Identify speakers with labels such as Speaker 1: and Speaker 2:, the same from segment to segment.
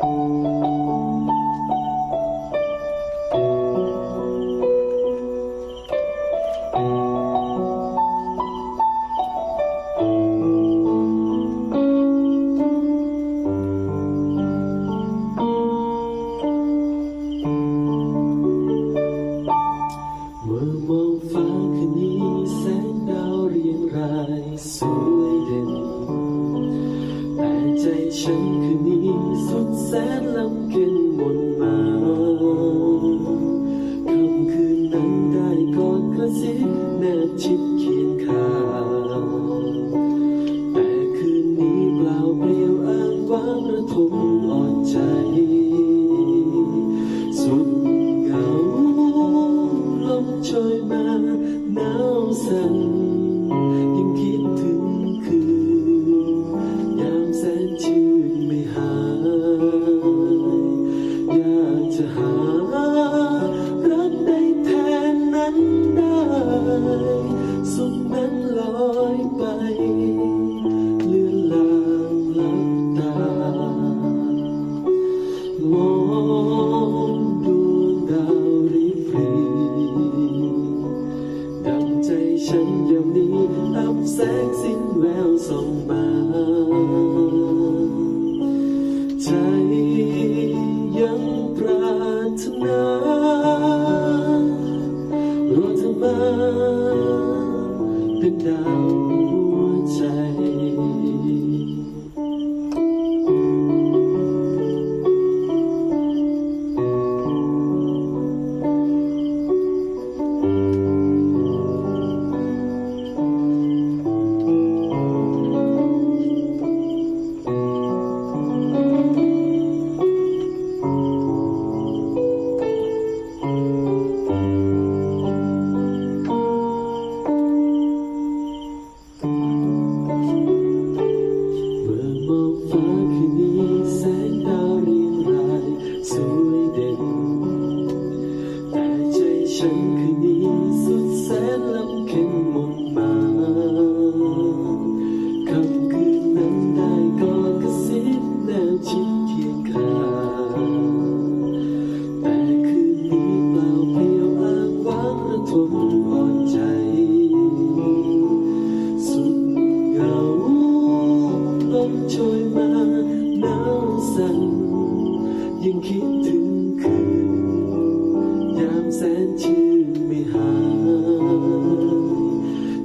Speaker 1: เนลำเค็นหมนมาค่ำคืนนั้นได้กอดกระซิบแนบชิดเคียงข้างแต่คืนนี้เปล่าเปลี่ยวอ้างว้างระทมอ่อนใจ สุดเหงาลมโชยมาหนาวสั่น จะหารักได้แทนนั้นได้ สุขนั้นลอยไป เลือนลางลับตามองดวงดาวริบหรีดังใจฉันยามนี้อับแสงสิ้นแววส่องมา เางระทมอ่อนใจ สุดเหงาลมโชยมาหนาวสั่นยังคิดถึงคืน ยามแสนชื่นไม่หาย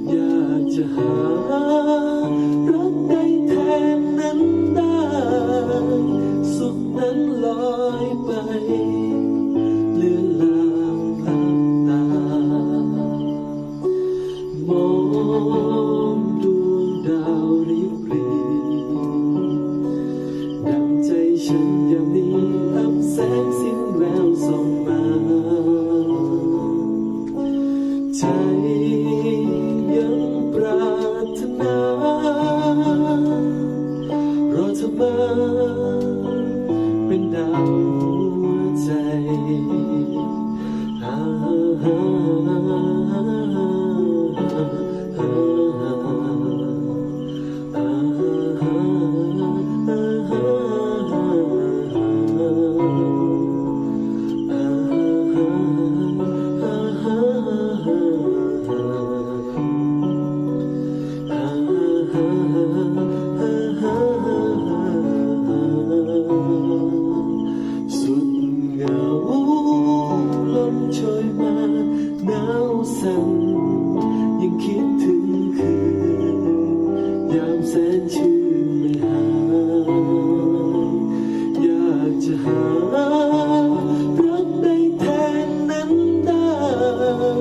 Speaker 1: อยากจะหา เธอมาเป็นดาวหัวใจอ่า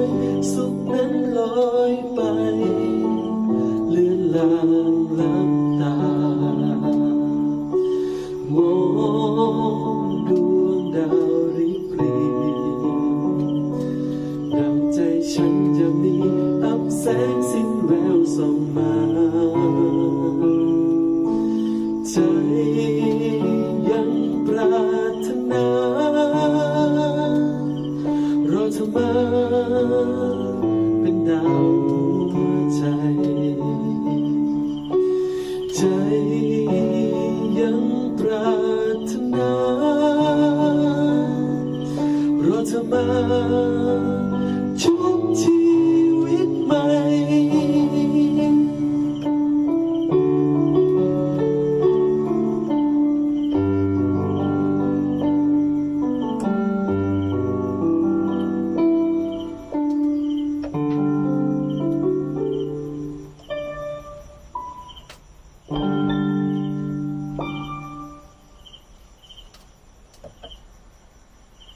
Speaker 1: ยสุขนั้นลอยไปเลือนลางลับตามองดวงดาวริบรีดังใจฉันจะมีอับแสงสิ้นแววส่องมาใจ เป็นดาวหัวใจ ใจยังปรารถนารอเธอมา